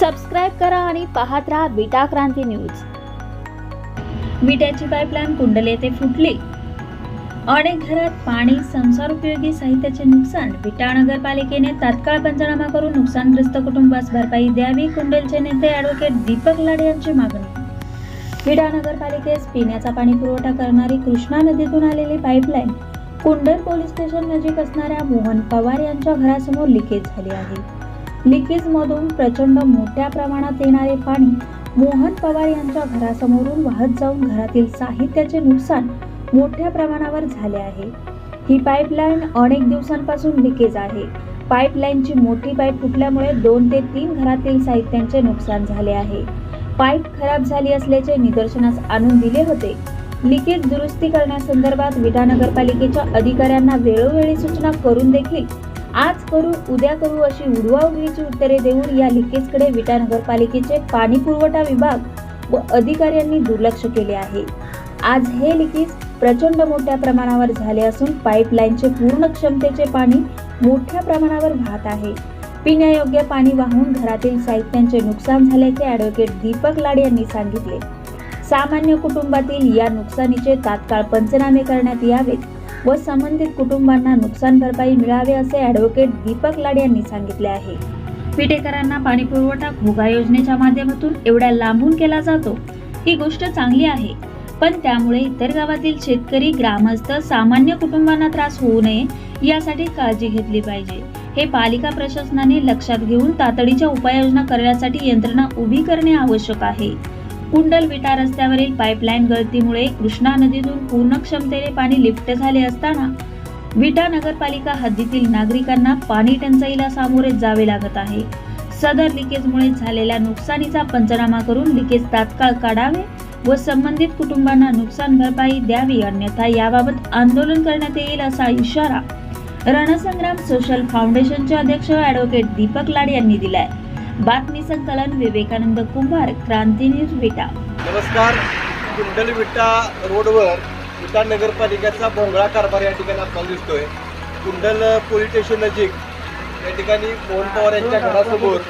Subscribe करा आणि पाहत राहा बीटा क्रांती न्यूज. विट्याची पाईपलाईन कुंडल येथे फुटली. अनेक घरात पाणी संसार उपयोगी साहित्याचे नुकसान विटा नगरपालिकेने तात्काळ पंचनामा करून नुकसानग्रस्त कुटुंबास भरपाई द्यावी कुंडलचे नेते ॲडव्होकेट दीपक लाडे यांची मागणी. विडा नगरपालिकेस पिण्याचा पाणी पुरवठा करणारी कृष्णा नदीतून आलेली पाईपलाईन कुंडल पोलीस स्टेशन नजीक असणाऱ्या मोहन पवार यांच्या घरासमोर लिकेज झाली आहे. लिकेजमधून प्रचंड मोठ्या प्रमाणात येणारे पाणी मोहन पवार यांच्या घरासमोरून वाहत जाऊन घरातील साहित्याचे नुकसान मोठ्या प्रमाणावर झाले आहे. ही पाईपलाईन अनेक दिवसांपासून लिकेज आहे. पाईपलाईनची मोठी पाईप फुटल्यामुळे दोन ते तीन घरातील साहित्यांचे नुकसान झाले आहे. पाईप खराब झाली असल्याचे निदर्शनास आणून दिले होते. लिकेज दुरुस्ती करण्यासंदर्भात विटा नगरपालिकेच्या अधिकाऱ्यांना वेळोवेळी सूचना करून देखील आज करू उद्या करू अशी उडवाउडवीची उत्तरे देऊन या लिकेजकडे विटा नगरपालिकेचे पाणी पुरवठा विभाग व अधिकाऱ्यांनी दुर्लक्ष केले आहे. आज हे लिकेज प्रचंड मोठ्या प्रमाणावर झाले असून पाईपलाईनचे पूर्ण क्षमतेचे पाणी मोठ्या प्रमाणावर वाहत आहे. पिण्यायोग्य पाणी वाहून घरातील साहित्यांचे नुकसान झाल्याचे ॲडव्होकेट दीपक लाड यांनी सांगितले. सामान्य कुटुंबातील या नुकसानीचे तात्काळ पंचनामे करण्यात यावेत. व संबंधित कुटुंबांना नुकसान भरपाई मिळावे असे ॲडव्होकेट दीपक लाड यांनी सांगितले आहे. पिटेकरांना पाणी पुरवठा घोगा योजनेच्या माध्यमातून एवढ्या लांबून केला जातो ही गोष्ट चांगली आहे. पण त्यामुळे इतर गावातील शेतकरी ग्रामस्थ सामान्य कुटुंबांना त्रास होऊ नये यासाठी काळजी घेतली पाहिजे. हे पालिका प्रशासनाने लक्षात घेऊन तातडीच्या उपाययोजना करण्यासाठी यंत्रणा उभी करणे आवश्यक आहे. कुंडल विटा रस्त्यावरील पाईपलाईन गळतीमुळे कृष्णा नदीतून पूर्ण क्षमतेने पाणी लिफ्ट झाले असताना विटा नगरपालिका हद्दीतील नागरिकांना पाणी टंचाईला सामोरे जावे लागत आहे. सदर लिकेजमुळे झालेल्या नुकसानीचा पंचनामा करून लिकेज तात्काळ काढावे व संबंधित कुटुंबांना नुकसान भरपाई द्यावी अन्यथा याबाबत आंदोलन करण्यात येईल असा इशारा रणसंग्राम सोशल फाउंडेशनचे अध्यक्ष ॲडव्होकेट दीपक लाड यांनी दिलाय. बातमी संकलन विवेकानंद कुंभार क्रांती विटा. नमस्कार. कुंडल विटा रोडवर विटा नगरपालिकेचा भोंगळा कारभार या ठिकाणी आपल्याला दिसतोय. कुंडल पोलीस स्टेशन नजीक या ठिकाणी मोहन पवार यांच्या घरासमोर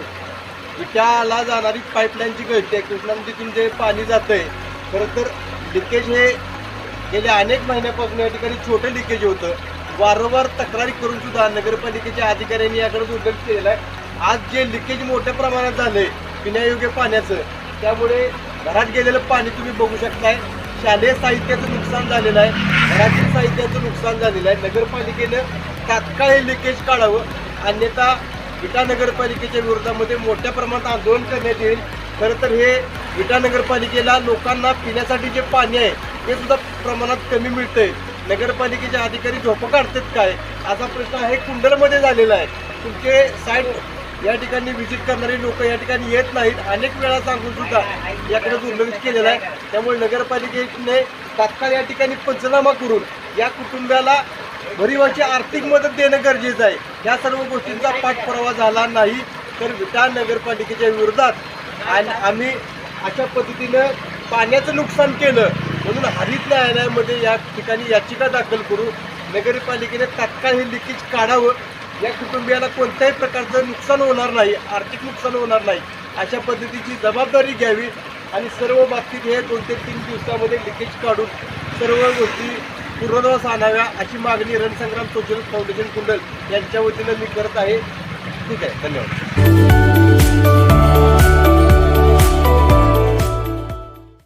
विट्याला जाणारी पाईपलाईनची गळती आहे. कृष्णा तिथून जे पाणी जातंय खरं तर लिकेज हे गेल्या अनेक महिन्यापासून या ठिकाणी छोटं लिकेज होतं. वारंवार तक्रारी करून सुद्धा नगरपालिकेच्या अधिकाऱ्यांनी याकडे दुर्लक्ष केलेलं आहे आज जे लिकेज मोठ्या प्रमाणात झालंय पिण्यायोग्य पाण्याचं त्यामुळे घरात गेलेलं पाणी तुम्ही बघू शकताय. शालेय साहित्याचं नुकसान झालेलं आहे. घरातील साहित्याचं नुकसान झालेलं आहे. नगरपालिकेनं तात्काळ हे लिकेज काढावं. अन्यथा विटा नगरपालिकेच्या विरोधामध्ये मोठ्या प्रमाणात आंदोलन करण्यात येईल. खरं तर हे विटा नगरपालिकेला लोकांना पिण्यासाठी जे पाणी आहे ते सुद्धा प्रमाणात कमी मिळतंय. नगरपालिकेचे अधिकारी झोपं काढतात काय? असा प्रश्न आहे. कुंडलमध्ये झालेला आहे. तुमचे साईड या ठिकाणी व्हिजिट करणारे लोक या ठिकाणी येत नाहीत. अनेक वेळा सांगून सुद्धा याकडे दुर्लक्ष केलेलं आहे. त्यामुळे नगरपालिकेने तात्काळ या ठिकाणी पंचनामा करून या कुटुंबाला गरीबाची आर्थिक मदत देणं गरजेचं आहे. या सर्व गोष्टींचा पाठपुरावा झाला नाही तर विटा नगरपालिकेच्या विरोधात आणि आम्ही अशा पद्धतीनं पाण्याचं नुकसान केलं म्हणून हरित न्यायालयामध्ये या ठिकाणी याचिका दाखल करू नगरपालिकेने तात्काळ हे लिकेज काढावं. या कुटुंबियाला कोणत्याही प्रकारचं नुकसान होणार नाही आर्थिक नुकसान होणार नाही अशा पद्धतीची जबाबदारी घ्यावी आणि सर्व बाबतीत हे दोन ते तीन दिवसामध्ये लिकेज काढून सर्व गोष्टी पूर्वदवास आणाव्या अशी मागणी रणसंग्राम सोशल फाउंडेशन कुंडल यांच्या वतीनं मी करत आहे. ठीक आहे धन्यवाद.